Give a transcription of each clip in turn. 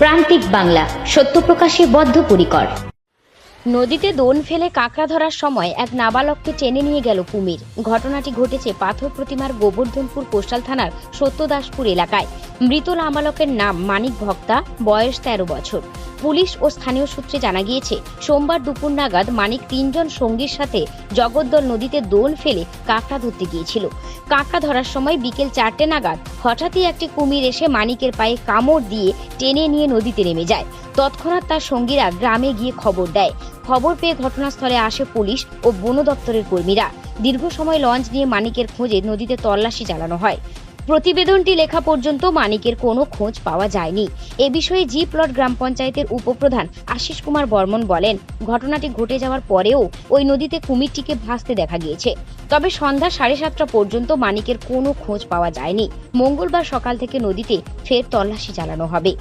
প্রান্তিক বাংলা, সত্য প্রকাশে বদ্ধপরিকর। নদীতে দোন ফেলে কাঁকড়া ধরার সময় এক নাবালককে টেনে নিয়ে গেল কুমির। ঘটনাটি ঘটেছে পাথর প্রতিমার গোবর্ধনপুর কোস্টাল থানার সত্যদাসপুর এলাকায়। মৃত নাবালকের নাম মানিক ভক্তা, বয়স তেরো বছর। পুলিশ ও স্থানীয় সূত্রে জানা গিয়েছে, সোমবার দুপুর নাগাদ মানিক তিনজন সঙ্গীর সাথে জগদ্দল নদীতে দোল ফেলে কাঁকড়া ধরতে গিয়েছিল। কাঁকড়া ধরার সময় বিকেল চারটে নাগাদ হঠাৎই একটি কুমির এসে মানিকের পায়ে কামড় দিয়ে টেনে নিয়ে নদীতে নেমে যায়। তৎক্ষণাৎ তার সঙ্গীরা গ্রামে গিয়ে খবর দেয়। খবর পেয়ে ঘটনাস্থলে আসে পুলিশ ও বন দপ্তরের কর্মীরা। দীর্ঘ সময় লঞ্চ নিয়ে মানিকের খোঁজে নদীতে তল্লাশি চালানো হয়। প্রতিবেদনটি লেখা পর্যন্ত মানিকের কোনো খোঁজ পাওয়া যায়নি। এ বিষয়ে জি প্লট গ্রাম পঞ্চায়েতের উপপ্রধান আশিস কুমার বর্মন বলেন, ঘটনাটি ঘটে যাওয়ার পরেও ওই নদীতে কুমিরটিকে ভাসতে দেখা গিয়েছে। তবে সন্ধ্যা সাড়ে সাতটা পর্যন্ত মানিকের কোনো খোঁজ পাওয়া যায়নি। মঙ্গলবার সকাল থেকে নদীতে ফের তল্লাশি চালানো হবে।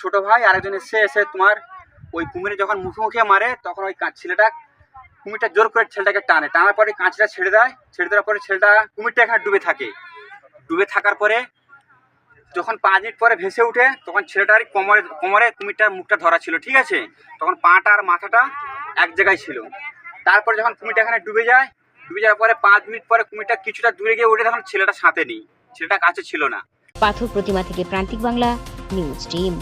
ছোট ভাই আরেকজন এসে এসে তোমার ওই কুমিরে যখন মুখে মুখে মারে, তখন ওই ছেলেটা কুমিরটা জোর করে ছেলেটাকে টানে। টানার পরে কাঁচটা ছেড়ে দেয়, ছেড়ে দেওয়ার পরে ছেলেটা কুমিরটা এখানে ডুবে থাকে। ডুবে থাকার পরে যখন পাঁচ মিনিট পরে ভেসে উঠে, তখন ছেলেটার কোমরে কোমরে কুমিরটার মুখটা ধরা ছিল, ঠিক আছে? তখন পাটা আর মাথাটা এক জায়গায় ছিল। তারপরে যখন কুমিরটা এখানে ডুবে যায়, ডুবে যাওয়ার পরে পাঁচ মিনিট পরে কুমিরটা কিছুটা দূরে গিয়ে উঠে তখন ছেলেটা সাঁতে নেই। ছেলেটা কাছে ছিল না। পাথর প্রতিমা থেকে প্রান্তিক বাংলা, নিউজ টিম।